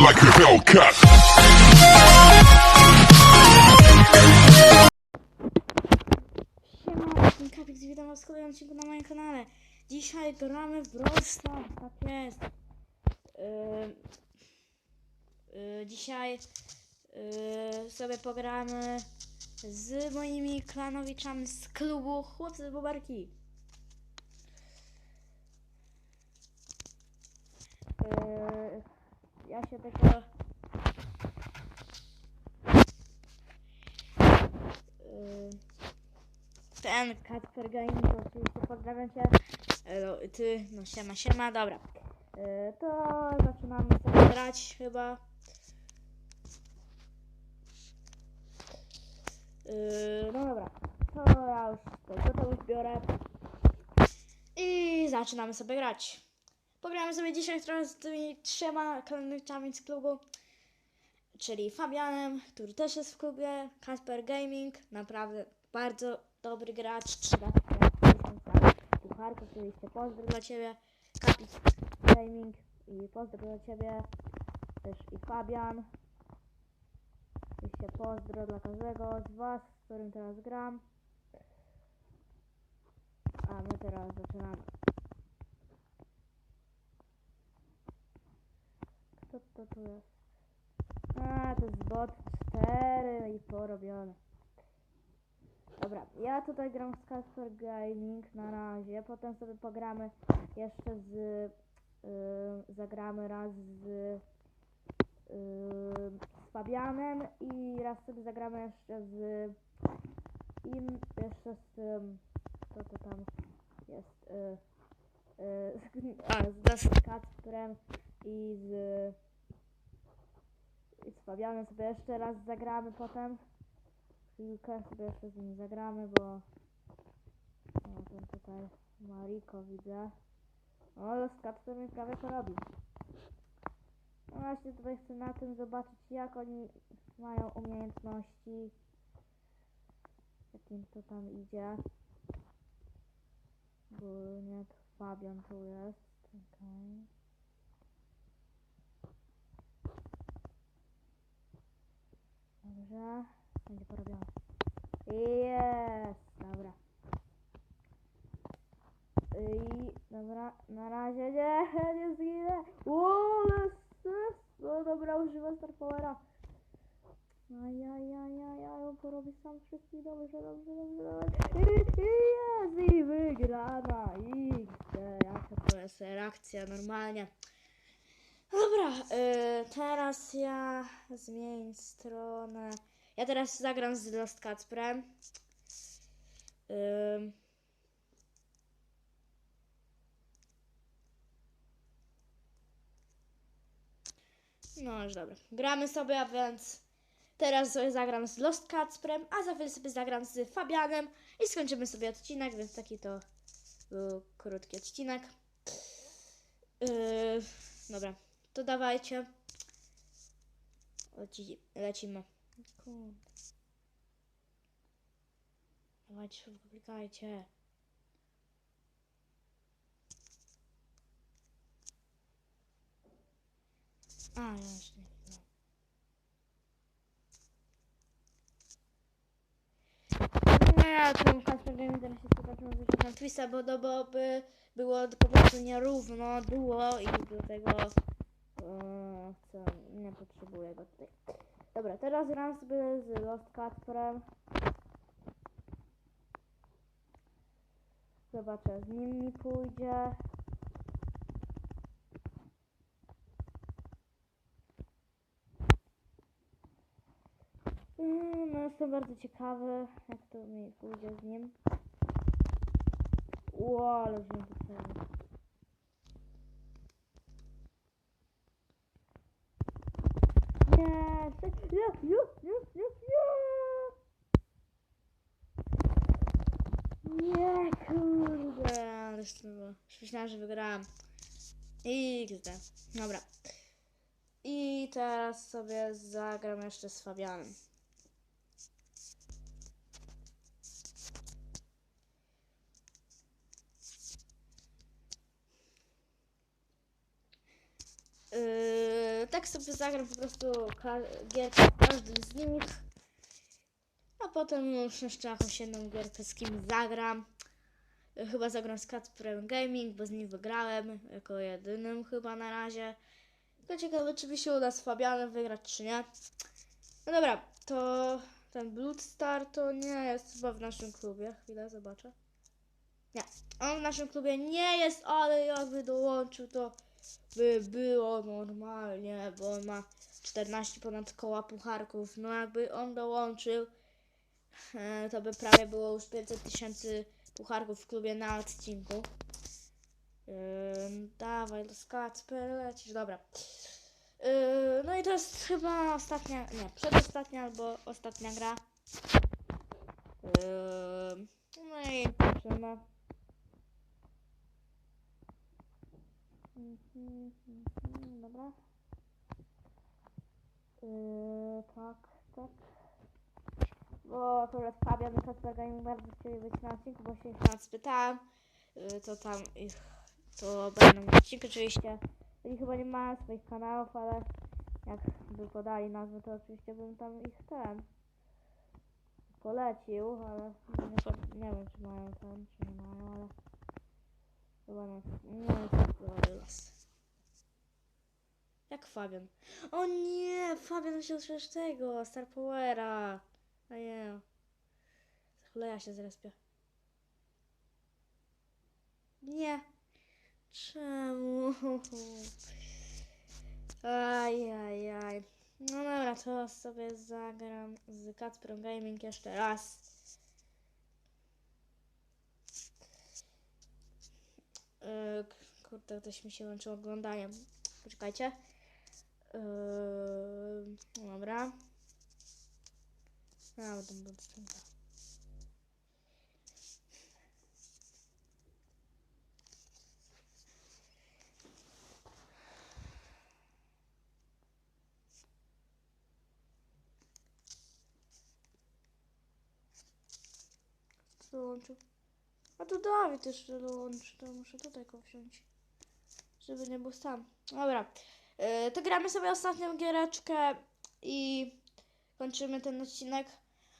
like a Hellcat. Siema, witam was w kolejnym odcinku na moim kanale. Dzisiaj gramy w tak jest. Yy, yy, dzisiaj yy, sobie pogramy z moimi klanowiczami z klubu Chłopcy z. Yy, się tego... Yy, ten Kacper Gaming, oczywiście pozdrawiam cię. Elo, ty, no siema, siema, dobra. E, to zaczynamy sobie grać chyba. E, no dobra, to ja już tutaj gotowy biorę. I zaczynamy sobie grać. Pogramy sobie dzisiaj trochę z tymi trzema kolonistami z klubu. Czyli Fabianem, który też jest w klubie, Kasper Gaming, naprawdę bardzo dobry gracz, 3 lata Pucharka, oczywiście pozdro dla Ciebie, Kapit Gaming i pozdro dla Ciebie, też i Fabian. Oczywiście pozdro dla każdego z Was, z którym teraz gram. A my teraz zaczynamy. To tu jest? A, to jest bot 4 i porobione. Dobra, ja tutaj gram z Casper Gaming na razie, potem sobie pogramy jeszcze z... Yy, zagramy raz z... Yy, z Fabianem i raz sobie zagramy jeszcze z... Im, jeszcze z. Co to tam jest? Yy, yy, a, z, i z... I z Fabianem sobie jeszcze raz zagramy potem. Chwilkę sobie jeszcze z nim zagramy, bo... O, ten tutaj Mariko widzę. O, Loskatper mi prawie porobił. No właśnie tutaj chcę na tym zobaczyć jak oni mają umiejętności. Jakim to tam idzie. Ogólnie to Fabian tu jest. Okej. Dobrze. Będzie porobione. Jest! Dobra. I dobra, na razie nie, nie zginę. O, No dobra, używam Star Powera. Ajajajajaj, on porobi sam wszystkich. Dobrze, dobrze, dobrze, dobrze. Jest! I wygrana! XD, jaka to jest reakcja normalnie. Dobra, y, teraz ja zmień stronę. Ja teraz zagram z Lost Kacprem. Ym. No już dobra. Gramy sobie, a więc teraz sobie zagram z Lost Kacprem, a za chwilę sobie zagram z Fabianem i skończymy sobie odcinek, więc taki to był krótki odcinek. Yy, dobra, to dawajcie. Leci, lecimy. Dawajcie, szybko klikajcie. A, ja jeszcze nie kliknąłem. Nie, tym Kasper Gaming teraz się zobaczymy, że tam twista, bo, no, bo by było po prostu nierówno duo i do tego e, co, nie potrzebuję go tutaj. Dobra, teraz gram sobie z Lost Casperem. Zobaczę, z nim mi pójdzie. Mm, No jestem bardzo ciekawy, jak to mi pójdzie z nim. Ło, ale wziąłem to całe. Nie, ty- nie, nie, kurde, ale to było. Już myślałam, że wygrałam. XD. Dobra. I teraz sobie zagram jeszcze z Fabianem. Yy, tak sobie zagram po prostu gierkę w każdym z nich. A potem już jeszcze jakąś jedną gierkę z kim zagram. E, Chyba zagram z Kacprem Gaming, bo z nim wygrałem jako jedynym chyba na razie. Tylko ciekawe, czy mi się uda z Fabianem wygrać, czy nie. No dobra, to ten Blood Star to nie jest chyba w naszym klubie. Chwilę, zobaczę. Nie, on w naszym klubie nie jest, ale jakby dołączył, to by było normalnie, bo on ma 14 ponad koła pucharków. No jakby on dołączył, e, to by prawie było już 500 tysięcy pucharków w klubie na odcinku. Ym, dawaj, do Kacper, lecisz, dobra. Yy, no i to jest chyba ostatnia, nie, przedostatnia albo ostatnia gra. Yy, no i zobaczymy. Mhm, mhm, Dobra. Yy, tak, tak. Bo akurat Fabian i Kacper bardzo chcieli być na odcinku, bo się ich nas spytałem. Yy, to tam ich, to będą na odcinku oczywiście. Oni chyba nie mają swoich kanałów, ale jakby podali nazwę, to oczywiście bym tam ich ten polecił, ale nie, nie wiem, czy mają ten, czy nie mają, ale chyba nie jest to los. Jak Fabian. O nie, Fabian się przecież tego, Star Powera. A nie. Chleja się zrespię. Nie. Czemu? Aj, aj, aj. No dobra, to sobie zagram z Kacprem Gaming jeszcze raz. Yy, k- kurde, ktoś mi się łączył oglądaniem. Poczekajcie. Yy, dobra. A, będę dostępna. Dołączył. A tu Dawid jeszcze dołączy, to muszę tutaj go wziąć. Żeby nie był sam. Dobra. Yy, to gramy sobie ostatnią giereczkę i kończymy ten odcinek.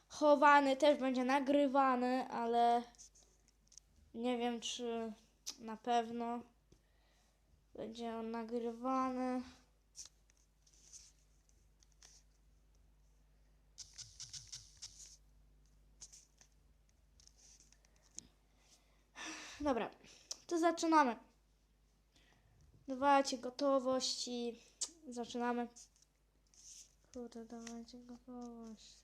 Chowany też będzie nagrywany, ale nie wiem czy na pewno będzie on nagrywany. Dobra, to zaczynamy. Dawajcie gotowość i zaczynamy. Kurde, dawajcie gotowość.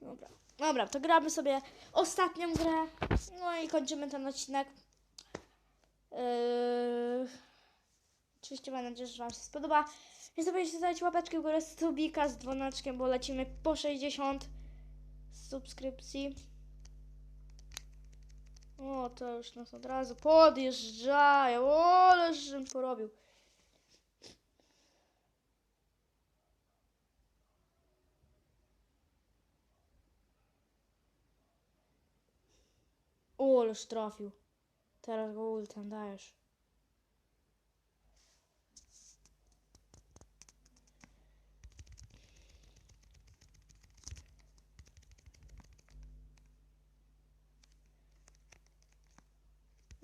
Dobra, dobra, to gramy sobie ostatnią grę. No i kończymy ten odcinek. Yy... Oczywiście mam nadzieję, że Wam się spodoba. Nie zapomnijcie dać łapeczki w górę z subika z dzwoneczkiem, bo lecimy po 60 subskrypcji. O, to już nas od razu podjeżdżają. O, ale żem porobił. O, ależ trafił. Teraz go ultem dajesz.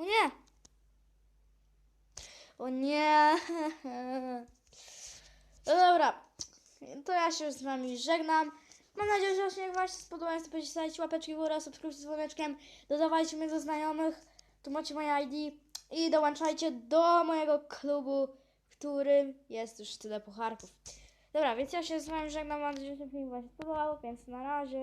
O nie! O nie! No dobra, to ja się z wami żegnam. Mam nadzieję, że odcinek wam się spodobał. Zapomnijcie stawić łapeczki w górę, subskrypcji z dzwoneczkiem. Dodawajcie mnie do znajomych. Tu macie moje ID. I dołączajcie do mojego klubu, w którym jest już tyle pucharków. Dobra, więc ja się z wami żegnam. Mam nadzieję, że film wam się spodobał, więc na razie.